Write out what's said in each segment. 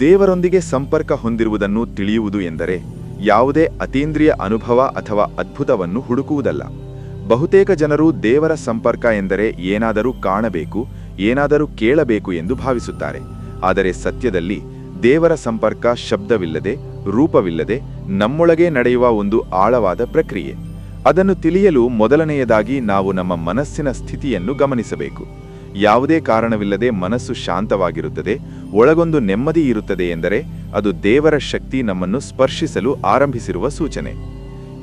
ದೇವರೊಂದಿಗೆ ಸಂಪರ್ಕ ಹೊಂದಿರುವುದನ್ನು ತಿಳಿಯುವುದು ಎಂದರೆ ಯಾವುದೇ ಅತೀಂದ್ರಿಯ ಅನುಭವ ಅಥವಾ ಅದ್ಭುತವನ್ನು ಹುಡುಕುವುದಲ್ಲ. ಬಹುತೇಕ ಜನರು ದೇವರ ಸಂಪರ್ಕ ಎಂದರೆ ಏನಾದರೂ ಕಾಣಬೇಕು, ಏನಾದರೂ ಕೇಳಬೇಕು ಎಂದು ಭಾವಿಸುತ್ತಾರೆ. ಆದರೆ ಸತ್ಯದಲ್ಲಿ ದೇವರ ಸಂಪರ್ಕ ಶಬ್ದವಿಲ್ಲದೆ, ರೂಪವಿಲ್ಲದೆ ನಮ್ಮೊಳಗೆ ನಡೆಯುವ ಒಂದು ಆಳವಾದ ಪ್ರಕ್ರಿಯೆ. ಅದನ್ನು ತಿಳಿಯಲು ಮೊದಲನೆಯದಾಗಿ ನಾವು ನಮ್ಮ ಮನಸ್ಸಿನ ಸ್ಥಿತಿಯನ್ನು ಗಮನಿಸಬೇಕು. ಯಾವುದೇ ಕಾರಣವಿಲ್ಲದೆ ಮನಸ್ಸು ಶಾಂತವಾಗಿರುತ್ತದೆ, ಒಳಗೊಂದು ನೆಮ್ಮದಿ ಇರುತ್ತದೆ ಎಂದರೆ ಅದು ದೇವರ ಶಕ್ತಿ ನಮ್ಮನ್ನು ಸ್ಪರ್ಶಿಸಲು ಆರಂಭಿಸಿರುವ ಸೂಚನೆ.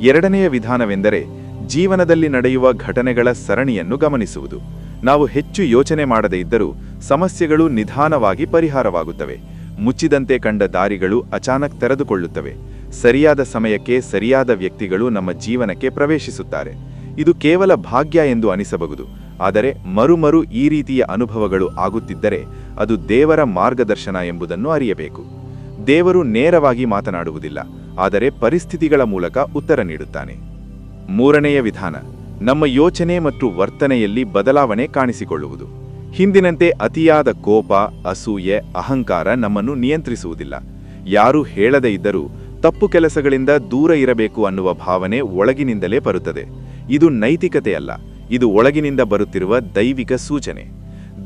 ಎರಡನೆಯ ವಿಧಾನವೆಂದರೆ ಜೀವನದಲ್ಲಿ ನಡೆಯುವ ಘಟನೆಗಳ ಸರಣಿಯನ್ನು ಗಮನಿಸುವುದು. ನಾವು ಹೆಚ್ಚು ಯೋಚನೆ ಮಾಡದೇ ಇದ್ದರೂ ಸಮಸ್ಯೆಗಳು ನಿಧಾನವಾಗಿ ಪರಿಹಾರವಾಗುತ್ತವೆ. ಮುಚ್ಚಿದಂತೆ ಕಂಡ ದಾರಿಗಳು ಅಚಾನಕ್ ತೆರೆದುಕೊಳ್ಳುತ್ತವೆ. ಸರಿಯಾದ ಸಮಯಕ್ಕೆ ಸರಿಯಾದ ವ್ಯಕ್ತಿಗಳು ನಮ್ಮ ಜೀವನಕ್ಕೆ ಪ್ರವೇಶಿಸುತ್ತಾರೆ. ಇದು ಕೇವಲ ಭಾಗ್ಯ ಎಂದು ಅನಿಸಬಹುದು. ಆದರೆ ಮರುಮರು ಈ ರೀತಿಯ ಅನುಭವಗಳು ಆಗುತ್ತಿದ್ದರೆ ಅದು ದೇವರ ಮಾರ್ಗದರ್ಶನ ಎಂಬುದನ್ನು ಅರಿಯಬೇಕು. ದೇವರು ನೇರವಾಗಿ ಮಾತನಾಡುವುದಿಲ್ಲ, ಆದರೆ ಪರಿಸ್ಥಿತಿಗಳ ಮೂಲಕ ಉತ್ತರ ನೀಡುತ್ತಾನೆ. ಮೂರನೆಯ ವಿಧಾನ, ನಮ್ಮ ಯೋಚನೆ ಮತ್ತು ವರ್ತನೆಯಲ್ಲಿ ಬದಲಾವಣೆ ಕಾಣಿಸಿಕೊಳ್ಳುವುದು. ಹಿಂದಿನಂತೆ ಅತಿಯಾದ ಕೋಪ, ಅಸೂಯೆ, ಅಹಂಕಾರ ನಮ್ಮನ್ನು ನಿಯಂತ್ರಿಸುವುದಿಲ್ಲ. ಯಾರೂ ಹೇಳದೇ ಇದ್ದರೂ ತಪ್ಪು ಕೆಲಸಗಳಿಂದ ದೂರ ಇರಬೇಕು ಅನ್ನುವ ಭಾವನೆ ಒಳಗಿನಿಂದಲೇ ಬರುತ್ತದೆ. ಇದು ನೈತಿಕತೆಯಲ್ಲ ಇದು ಒಳಗಿನಿಂದ ಬರುತ್ತಿರುವ ದೈವಿಕ ಸೂಚನೆ.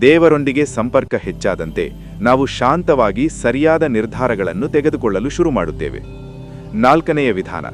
ದೇವರೊಂದಿಗೆ ಸಂಪರ್ಕ ಹೆಚ್ಚಾದಂತೆ ನಾವು ಶಾಂತವಾಗಿ ಸರಿಯಾದ ನಿರ್ಧಾರಗಳನ್ನು ತೆಗೆದುಕೊಳ್ಳಲು ಶುರು ಮಾಡುತ್ತೇವೆ. ನಾಲ್ಕನೆಯ ವಿಧಾನ,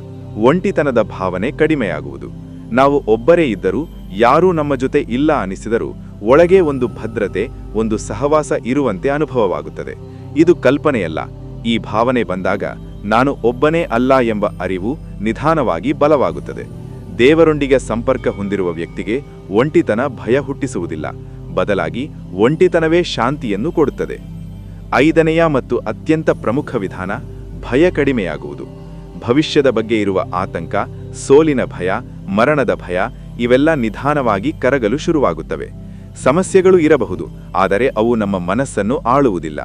ಒಂಟಿತನದ ಭಾವನೆ ಕಡಿಮೆಯಾಗುವುದು. ನಾವು ಒಬ್ಬರೇ ಇದ್ದರೂ, ಯಾರೂ ನಮ್ಮ ಜೊತೆ ಇಲ್ಲ ಅನಿಸಿದರೂ, ಒಳಗೆ ಒಂದು ಭದ್ರತೆ, ಒಂದು ಸಹವಾಸ ಇರುವಂತೆ ಅನುಭವವಾಗುತ್ತದೆ. ಇದು ಕಲ್ಪನೆಯಲ್ಲ. ಈ ಭಾವನೆ ಬಂದಾಗ ನಾನು ಒಬ್ಬನೇ ಅಲ್ಲ ಎಂಬ ಅರಿವು ನಿಧಾನವಾಗಿ ಬಲವಾಗುತ್ತದೆ. ದೇವರೊಂದಿಗೆ ಸಂಪರ್ಕ ಹೊಂದಿರುವ ವ್ಯಕ್ತಿಗೆ ಒಂಟಿತನ ಭಯ ಹುಟ್ಟಿಸುವುದಿಲ್ಲ. ಬದಲಾಗಿ ಒಂಟಿತನವೇ ಶಾಂತಿಯನ್ನು ಕೊಡುತ್ತದೆ. ಐದನೆಯ ಮತ್ತು ಅತ್ಯಂತ ಪ್ರಮುಖ ವಿಧಾನ ಭಯ ಕಡಿಮೆಯಾಗುವುದು. ಭವಿಷ್ಯದ ಬಗ್ಗೆ ಇರುವ ಆತಂಕ, ಸೋಲಿನ ಭಯ, ಮರಣದ ಭಯ ಇವೆಲ್ಲ ನಿಧಾನವಾಗಿ ಕರಗಲು ಶುರುವಾಗುತ್ತವೆ. ಸಮಸ್ಯೆಗಳು ಇರಬಹುದು, ಆದರೆ ಅವು ನಮ್ಮ ಮನಸ್ಸನ್ನು ಆಳುವುದಿಲ್ಲ.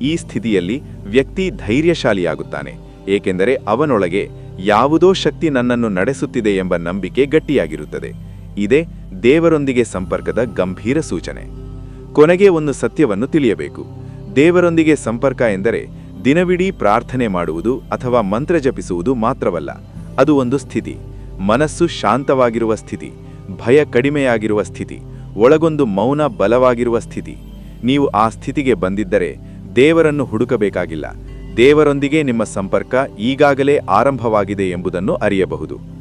ಈ ಸ್ಥಿತಿಯಲ್ಲಿ ವ್ಯಕ್ತಿ ಧೈರ್ಯಶಾಲಿಯಾಗುತ್ತಾನೆ, ಏಕೆಂದರೆ ಅವನೊಳಗೆ ಯಾವುದೋ ಶಕ್ತಿ ನನ್ನನ್ನು ನಡೆಸುತ್ತಿದೆ ಎಂಬ ನಂಬಿಕೆ ಗಟ್ಟಿಯಾಗಿರುತ್ತದೆ. ಇದೇ ದೇವರೊಂದಿಗೆ ಸಂಪರ್ಕದ ಗಂಭೀರ ಸೂಚನೆ. ಕೊನೆಗೆ ಒಂದು ಸತ್ಯವನ್ನು ತಿಳಿಯಬೇಕು. ದೇವರೊಂದಿಗೆ ಸಂಪರ್ಕ ಎಂದರೆ ದಿನವಿಡೀ ಪ್ರಾರ್ಥನೆ ಮಾಡುವುದು ಅಥವಾ ಮಂತ್ರ ಜಪಿಸುವುದು ಮಾತ್ರವಲ್ಲ. ಅದು ಒಂದು ಸ್ಥಿತಿ. ಮನಸ್ಸು ಶಾಂತವಾಗಿರುವ ಸ್ಥಿತಿ. ಭಯ ಕಡಿಮೆಯಾಗಿರುವ ಸ್ಥಿತಿ. ಒಳಗೊಂದು ಮೌನ ಬಲವಾಗಿರುವ ಸ್ಥಿತಿ. ನೀವು ಆ ಸ್ಥಿತಿಗೆ ಬಂದಿದ್ದರೆ ದೇವರನ್ನು ಹುಡುಕಬೇಕಾಗಿಲ್ಲ. ದೇವರೊಂದಿಗೆ ನಿಮ್ಮ ಸಂಪರ್ಕ ಈಗಾಗಲೇ ಆರಂಭವಾಗಿದೆ ಎಂಬುದನ್ನು ಅರಿಯಬಹುದು.